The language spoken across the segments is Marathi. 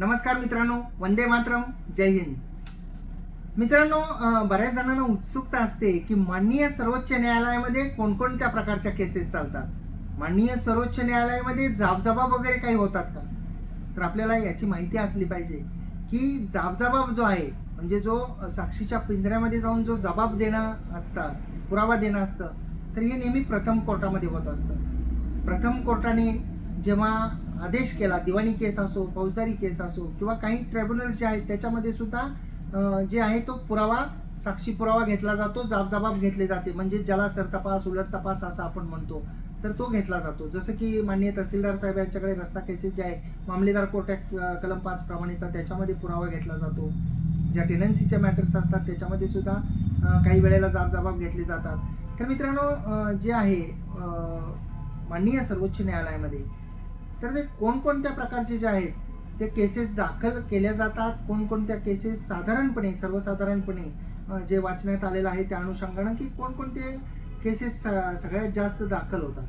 नमस्कार मित्रांनो वंदे मातरम जय हिंद. मित्रांनो बऱ्याच जणांना उत्सुकता असते की माननीय सर्वोच्च न्यायालयामध्ये कोणकोणत्या प्रकारच्या केसेस चालतात? माननीय सर्वोच्च न्यायालयामध्ये जाबजबाब वगैरे काही होतात का? तर आपल्याला याची माहिती असली पाहिजे की जाबजबाब जो आहे म्हणजे जो साक्षीच्या पिंजऱ्यामध्ये जाऊन जो जबाब देणं असतं पुरावा देणं असतं तर हे नेहमी प्रथम कोर्टामध्ये होत असतं. प्रथम कोर्टाने जेव्हा आदेश केला दिवाणी केस असो फौजदारी केस असो किंवा काही ट्रायब्युनल जे आहेत त्याच्यामध्ये सुद्धा जे आहे तो पुरावा साक्षी पुरावा घेतला जातो जाबजबाब घेतले जाते. म्हणजे ज्याला सरतपास उलट तपास असं आपण म्हणतो तर तो घेतला जातो. जसं की माननीय तहसीलदार साहेब यांच्याकडे रस्ता केसेस जे आहे मामलेदार कोर्ट ॲक्ट कलम पाच प्रमाणेचा त्याच्यामध्ये पुरावा घेतला जातो. ज्या टेनन्सीच्या मॅटर्स असतात त्याच्यामध्ये सुद्धा काही वेळेला जाबजबाब घेतले जातात. तर मित्रांनो जे आहे माननीय सर्वोच्च न्यायालयामध्ये तर ते कोणकोणत्या प्रकारचे जे आहेत ते केसेस दाखल केल्या जातात. कोणकोणत्या केसेस साधारणपणे सर्वसाधारणपणे जे वाचण्यात आलेलं आहे त्या अनुषंगानं की कोणकोणते केसेस सगळ्यात जास्त दाखल होतात.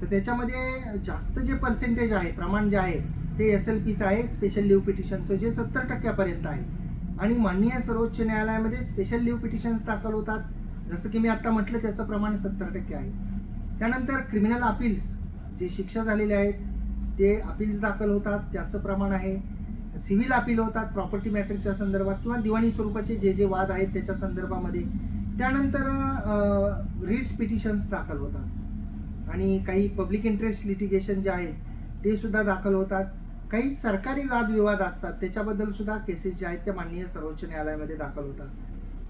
तर त्याच्यामध्ये जास्त जे पर्सेंटेज आहे प्रमाण जे आहे ते एस एल पीचं आहे. स्पेशल लिव्ह पिटिशनचं जे सत्तर टक्क्यापर्यंत आहे. आणि माननीय सर्वोच्च न्यायालयामध्ये स्पेशल लिव्ह पिटिशन्स दाखल होतात. जसं की मी आत्ता म्हटलं त्याचं प्रमाण सत्तर टक्के आहे. त्यानंतर क्रिमिनल अपील्स जे शिक्षा झालेले आहेत ते अपील्स दाखल होतात त्याचं प्रमाण आहे. सिव्हिल अपील होतात प्रॉपर्टी मॅटरच्या संदर्भात किंवा दिवाणी स्वरूपाचे जे जे वाद आहेत त्याच्या संदर्भामध्ये. त्यानंतर रिट्स पिटिशन्स दाखल होतात. आणि काही पब्लिक इंटरेस्ट लिटिगेशन जे आहेत ते सुद्धा दाखल होतात. काही सरकारी वादविवाद असतात त्याच्याबद्दल सुद्धा केसेस जे आहेत त्या माननीय सर्वोच्च न्यायालयामध्ये दाखल होतात.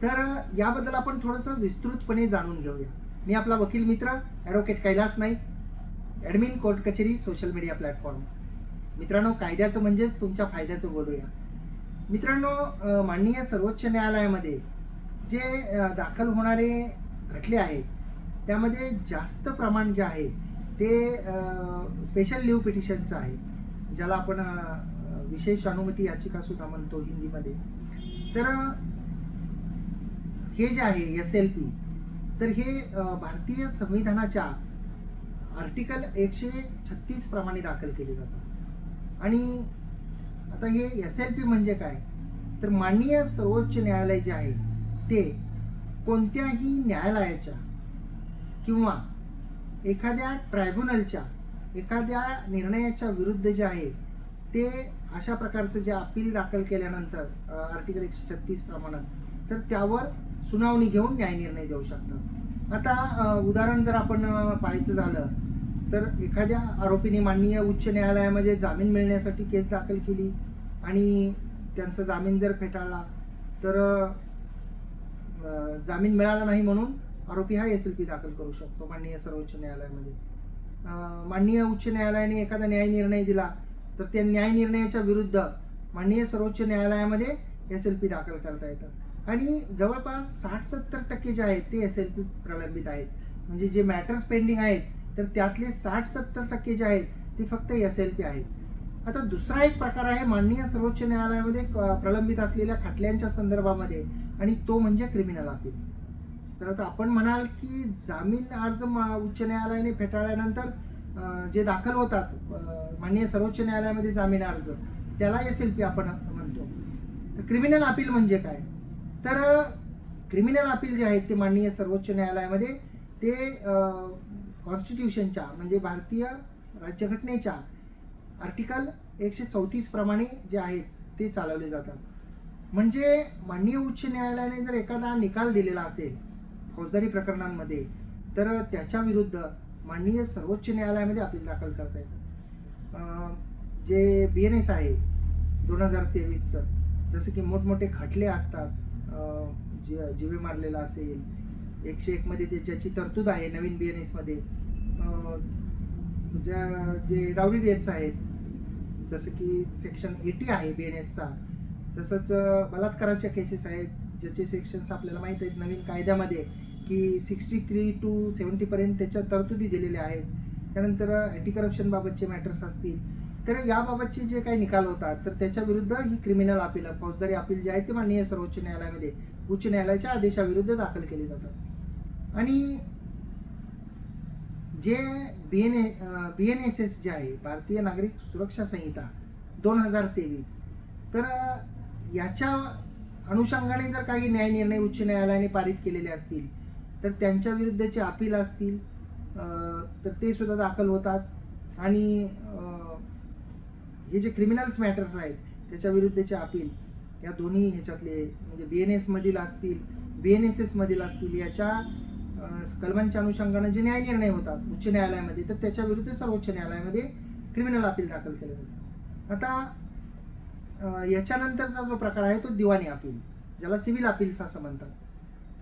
तर याबद्दल आपण थोडंसं विस्तृतपणे जाणून घेऊया. मी आपला वकील मित्र advocate Kailas Naik. Admin court कचेरी सोशल मीडिया प्लॅटफॉर्म. मित्रांनो कायद्याचं म्हणजेच तुमच्या फायद्याचं बोलूया. मित्रांनो माननीय सर्वोच्च न्यायालयामध्ये जे दाखल होणारे खटले आहेत त्यामध्ये जास्त प्रमाण जे आहे ते स्पेशल लिव्ह पिटिशनचं आहे ज्याला आपण विशेष अनुमती याचिकासुद्धा म्हणतो हिंदीमध्ये. तर हे जे आहे एस एल पी तर हे भारतीय संविधानाच्या आर्टिकल एकशे छत्तीस प्रमाणे दाखल केले जातात. आणि आता हे एस एल पी म्हणजे काय? तर माननीय सर्वोच्च न्यायालय जे आहे ते कोणत्याही न्यायालयाच्या किंवा एखाद्या ट्रायब्युनलच्या एखाद्या निर्णयाच्या विरुद्ध जे आहे ते अशा प्रकारचं जे अपील दाखल केल्यानंतर आर्टिकल एकशे छत्तीस प्रमाणात तर त्यावर सुनावणी घेऊन न्यायनिर्णय देऊ शकतात. आता उदाहरण जर आपण पाहायचं झालं तर एखाद्या आरोपीने माननीय उच्च न्यायालयामध्ये जामीन मिळण्यासाठी केस दाखल केली आणि त्यांचा जामीन जर फेटाळला तर जामीन मिळाला नाही म्हणून आरोपी हा एस एल पी दाखल करू शकतो माननीय सर्वोच्च न्यायालयामध्ये. माननीय उच्च न्यायालयाने एखादा न्याय निर्णय दिला तर त्या न्याय निर्णयाच्या विरुद्ध माननीय सर्वोच्च न्यायालयामध्ये एस एल पी दाखल करता येतात आणि जवळपास साठ सत्तर टक्के जे आहेत ते एस एल पी प्रलंबित आहेत. म्हणजे जे मॅटर्स पेंडिंग आहेत तर त्यातले साठ सत्तर टक्के जे आहेत ते फक्त एस एल पी आहेत. आता दुसरा एक प्रकार आहे माननीय सर्वोच्च न्यायालयामध्ये क- प्रलंबित असलेल्या खटल्यांच्या संदर्भामध्ये आणि तो म्हणजे क्रिमिनल अपील तर आता आपण म्हणाल की जामीन अर्ज मा- उच्च न्यायालयाने फेटाळल्यानंतर जे दाखल होतात माननीय सर्वोच्च न्यायालयामध्ये जामीन अर्ज त्याला एस एल पी आपण म्हणतो. तर क्रिमिनल अपील म्हणजे काय? तर क्रिमिनल अपील जे आहेत ते माननीय सर्वोच्च न्यायालयामध्ये ते कॉन्स्टिट्यूशनच्या म्हणजे भारतीय राज्यघटनेच्या आर्टिकल एकशे चौतीस प्रमाणे जे आहेत ते चालवले जातात. म्हणजे माननीय उच्च न्यायालयाने जर एखादा निकाल दिलेला असेल फौजदारी प्रकरणांमध्ये तर त्याच्या विरुद्ध माननीय सर्वोच्च न्यायालयामध्ये अपील दाखल करता येतं. जे बी एन एस आहे दोन हजार तेवीसचं जसं की मोठमोठे खटले असतात जे जी जीवे मारलेला असेल एकशे एकमध्ये त्याच्याची तरतूद आहे नवीन बी एन एसमध्ये ज्या जे डावरी रेट्स आहेत जसं की सेक्शन एटी आहे बी एन एसचा तसंच बलात्काराच्या केसेस आहेत ज्याचे सेक्शन्स आपल्याला माहीत आहेत नवीन कायद्यामध्ये की सिक्स्टी थ्री टू सेवन्टीपर्यंत त्याच्या तरतुदी दिलेल्या आहेत. त्यानंतर अँटी करप्शनबाबतचे मॅटर्स असतील. तर याबाबतचे जे काही निकाल होतात तर त्याच्या विरुद्ध ही क्रिमिनल अपील फौजदारी अपील जे आहे ते माननीय सर्वोच्च न्यायालयामध्ये उच्च न्यायालयाच्या आदेशाविरुद्ध दाखल केली जातात. आणि जे B N A B N S S जे आहे भारतीय नागरिक सुरक्षा संहिता दोन हजार तेवीस. तर याच्या अनुषंगाने जर काही न्याय निर्णय उच्च न्यायालयाने पारित केलेले असतील तर त्यांच्या विरुद्धचे अपील असतील तर ते सुद्धा दाखल होतात. आणि हे जे क्रिमिनल्स मॅटर्स आहेत त्याच्या विरुद्धचे अपील या दोन्ही ह्याच्यातले म्हणजे बी एन एसमधील असतील बी एन एस एसमधील असतील याच्या कलमांच्या अनुषंगाने जे न्याय निर्णय होतात उच्च न्यायालयामध्ये तर त्याच्या विरुद्ध सर्वोच्च न्यायालयामध्ये क्रिमिनल अपील दाखल केलं जातं आता याच्यानंतरचा जो प्रकार आहे तो दिवाणी अपील ज्याला सिव्हिल अपील्स असं म्हणतात.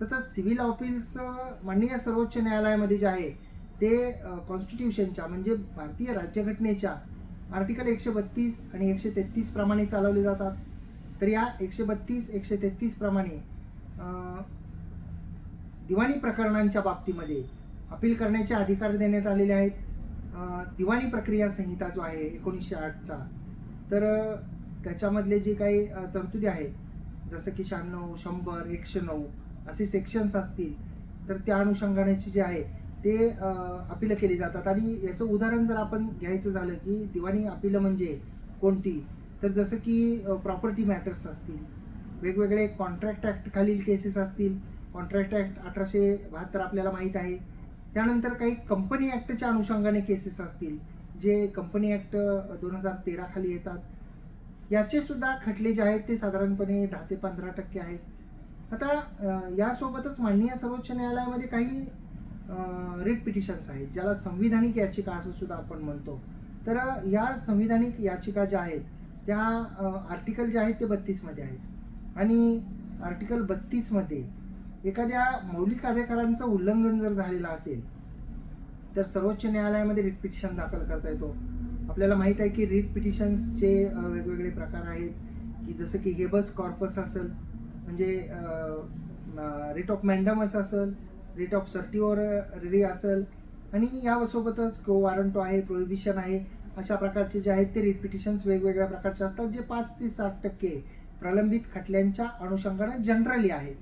तर सिव्हिल अपील्स माननीय सर्वोच्च न्यायालयामध्ये जे आहे ते कॉन्स्टिट्यूशनच्या म्हणजे भारतीय राज्यघटनेच्या आर्टिकल एकशे बत्तीस आणि एकशे तेहतीस प्रमाणे चालवले जातात. तर या एकशे बत्तीस एकशे तेहतीस प्रमाणे दिवाणी प्रकरणांच्या बाबतीमध्ये अपील करण्याचे अधिकार देण्यात आलेले आहेत. दिवाणी प्रक्रिया संहिता जो आहे एकोणीसशे आठचा तर त्याच्यामधले जे काही तरतुदी आहेत जसं की शहाण्णव शंभर एकशे नऊ असे सेक्शन्स असतील तर त्या अनुषंगानेचे जे आहे ते अपील केली जातात. आणि याचं उदाहरण जर आपण घ्यायचं झालं की दिवाणी अपील म्हणजे कोणती? तर जसं की प्रॉपर्टी मॅटर्स असतील वेगवेगळे कॉन्ट्रॅक्ट ॲक्ट खालील केसेस असतील कॉन्ट्रॅक्ट ॲक्ट अठराशे बहात्तर आपल्याला माहीत आहे. त्यानंतर काही कंपनी ॲक्टच्या अनुषंगाने केसेस असतील जे कंपनी ॲक्ट दोन हजार तेरा खाली येतात. याचे सुद्धा खटले जे आहेत ते साधारणपणे दहा ते पंधरा टक्के आहेत. आता यासोबतच माननीय सर्वोच्च न्यायालयामध्ये काही रिट पिटिशन्स आहेत ज्याला संविधानिक याचिका असं सुद्धा आपण म्हणतो. तर या संविधानिक याचिका ज्या आहेत त्या आर्टिकल जे आहेत ते बत्तीसमध्ये आहेत. आणि आर्टिकल बत्तीसमध्ये एखाद्या मौलिक अधिकारांचं उल्लंघन जर झालेलं असेल तर सर्वोच्च न्यायालयामध्ये रिट पिटिशन दाखल करता येतो. आपल्याला माहीत आहे की रिट पिटिशन्सचे वेगवेगळे प्रकार आहेत की जसं की हेबस कॉर्पस असेल म्हणजे रिट ऑफ मॅन्डमस असेल रिट ऑफ सर्टिओर रिरी असेल आणि यासोबतच को वॉरंटो आहे प्रोहिबिशन आहे अशा प्रकारचे जे आहेत ते रिट पिटिशन्स वेगवेगळ्या प्रकारचे असतात जे पाच ते सात टक्के प्रलंबित खटल्यांच्या अनुषंगाने जनरली आहेत.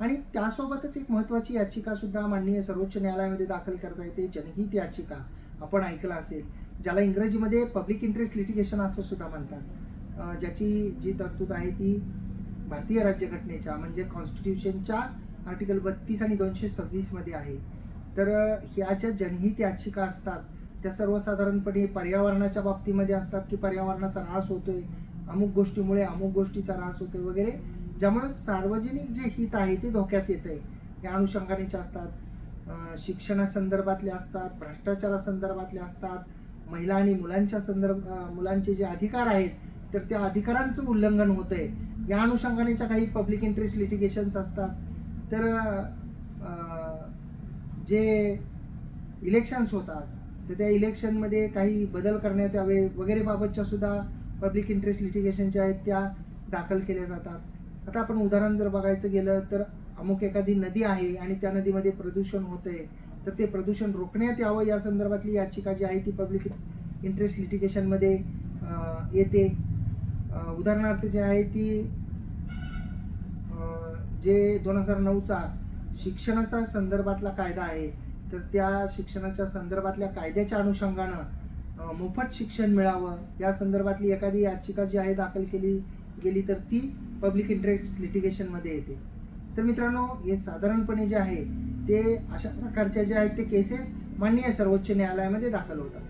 आणि त्यासोबतच एक महत्त्वाची याचिका सुद्धा माननीय सर्वोच्च न्यायालयामध्ये दाखल करता येते जनहित याचिका. आपण ऐकलं असेल ज्याला इंग्रजीमध्ये पब्लिक इंटरेस्ट लिटिगेशन असं सुद्धा म्हणतात. ज्याची जी तरतूद आहे ती भारतीय राज्यघटनेच्या म्हणजे कॉन्स्टिट्यूशनच्या आर्टिकल बत्तीस आणि दोनशे सव्वीसमध्ये आहे. तर ह्या ज्या जनहित याचिका असतात त्या सर्वसाधारणपणे पर्यावरणाच्या बाबतीमध्ये असतात की पर्यावरणाचा ऱ्हास होतोय अमुक गोष्टीमुळे अमुक गोष्टीचा ऱ्हास होतोय वगैरे. ज्यामुळे सार्वजनिक जे हित आहे ते धोक्यात येत आहे. या अनुषंगानेच्या असतात शिक्षणासंदर्भातले असतात भ्रष्टाचारासंदर्भातले असतात महिला आणि मुलांच्या संदर्भ मुलांचे जे अधिकार आहेत तर त्या अधिकारांचं उल्लंघन होत आहे. या अनुषंगानेच्या काही पब्लिक इंटरेस्ट लिटिगेशन्स असतात तर जे इलेक्शन्स होतात तर त्या इलेक्शनमध्ये काही बदल करण्यात यावे वगैरे बाबतच्या सुद्धा पब्लिक इंटरेस्ट लिटिगेशन ज्या आहेत त्या दाखल केल्या जातात. आता आपण उदाहरण जर बघायचं गेलं तर अमुक एखादी नदी आहे आणि त्या नदीमध्ये प्रदूषण होतंय तर ते प्रदूषण रोखण्यात यावं या संदर्भातली याचिका जी आहे ती पब्लिक इंटरेस्ट लिटिगेशनमध्ये येते. उदाहरणार्थ जे आहे ती जे दोन हजार नऊचा शिक्षणाचा संदर्भातला कायदा आहे तर त्या शिक्षणाच्या संदर्भातल्या कायद्याच्या अनुषंगानं मोफत शिक्षण मिळावं. या संदर्भातली एखादी याचिका जी आहे दाखल केली गेली तर ती पब्लिक इंटरेस्ट लिटिगेशनमध्ये येते. तर मित्रांनो हे साधारणपणे जे आहे ते अशा प्रकारच्या जे आहेत ते केसेस माननीय सर्वोच्च न्यायालयामध्ये दाखल होतात.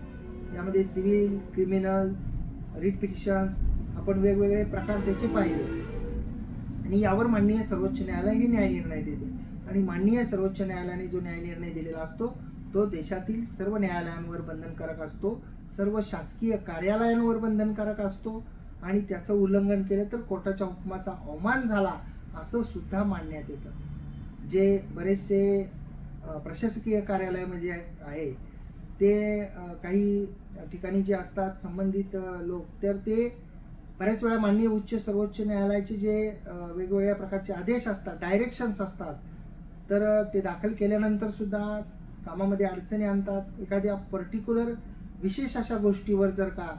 यामध्ये सिव्हिल क्रिमिनल रिट पिटिशन्स आपण वेगवेगळे प्रकार त्याचे पाहिले. आणि यावर माननीय सर्वोच्च न्यायालय हे न्याय निर्णय देते. आणि माननीय सर्वोच्च न्यायालयाने जो न्याय निर्णय दिलेला असतो तो देशातील सर्व न्यायालयांवर बंधनकारक असतो सर्व शासकीय कार्यालयांवर बंधनकारक असतो आणि त्याचं उल्लंघन केलं तर कोर्टाच्या हुकुमाचा अवमान झाला असं सुद्धा मानण्यात येतं. जे बरेचसे प्रशासकीय कार्यालय म्हणजे आहे ते काही ठिकाणी जे असतात संबंधित लोक तर ते बऱ्याच वेळा माननीय उच्च सर्वोच्च न्यायालयाचे जे वेगवेगळ्या प्रकारचे आदेश असतात डायरेक्शन्स असतात तर ते दाखल केल्यानंतर सुद्धा कामामध्ये अडचणी आणतात. एखाद्या पर्टिक्युलर विशेष अशा गोष्टीवर जर का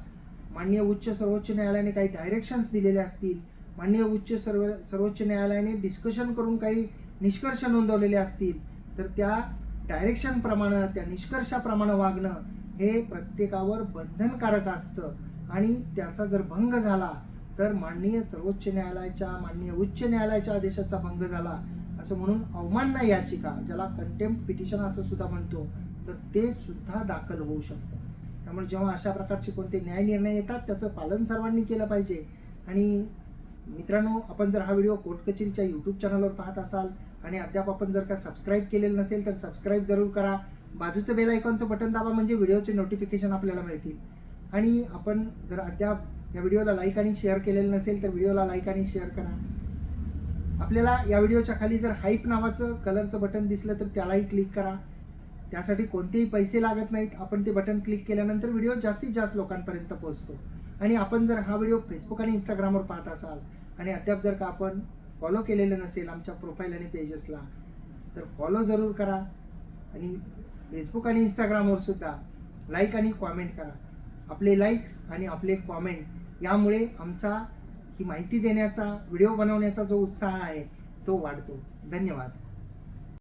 माननीय उच्च सर्वोच्च न्यायालयाने काही डायरेक्शन्स दिलेले असतील माननीय उच्च सर्व सर्वोच्च न्यायालयाने डिस्कशन करून काही निष्कर्ष नोंदवलेले असतील तर त्या डायरेक्शनप्रमाणे त्या निष्कर्षाप्रमाणे वागणं हे प्रत्येकावर बंधनकारक असतं. आणि त्याचा जर भंग झाला तर माननीय सर्वोच्च न्यायालयाच्या माननीय उच्च न्यायालयाच्या आदेशाचा भंग झाला असं म्हणून अवमानना याचिका ज्याला कंटेम्प्ट पिटिशन असं सुद्धा म्हणतो तर ते सुद्धा दाखल होऊ शकतं. त्यामुळे जेव्हा अशा प्रकारचे कोणते न्याय निर्णय येतात त्याचं पालन सर्वांनी केलं पाहिजे. आणि मित्रांनो आपण जर हा व्हिडिओ कोर्ट कचेरीच्या यूट्यूब चॅनलवर पाहत असाल आणि अद्याप आपण जर का सबस्क्राईब केलेलं नसेल तर सबस्क्राईब जरूर करा. बाजूचं बेल आयकॉनचं बटन दाबा म्हणजे व्हिडिओचे नोटिफिकेशन आपल्याला मिळतील. आणि आपण जर अद्याप या व्हिडिओला लाईक आणि शेअर केलेलं नसेल तर व्हिडिओला लाईक आणि शेअर करा. आपल्याला या व्हिडिओच्या खाली जर हाईप नावाचं कलरचं बटन दिसलं तर त्यालाही क्लिक करा. त्यासाठी कोणतेही पैसे लागत नाहीत. आपण ते बटन क्लिक केल्यानंतर व्हिडिओ जास्तीत जास्त लोकांपर्यंत पोहोचतो. आणि आपण जर हा व्हिडिओ फेसबुक आणि इंस्टाग्रामवर पाहत असाल आणि अद्याप जर का आपण फॉलो केलेलं नसेल आमच्या प्रोफाईल आणि पेजेसला तर फॉलो जरूर करा. आणि फेसबुक आणि इंस्टाग्रामवर सुद्धा लाईक आणि कॉमेंट करा. आपले लाईक्स आणि आपले कॉमेंट यामुळे आमचा ही माहिती देण्याचा व्हिडिओ बनवण्याचा जो उत्साह आहे तो वाढतो. धन्यवाद.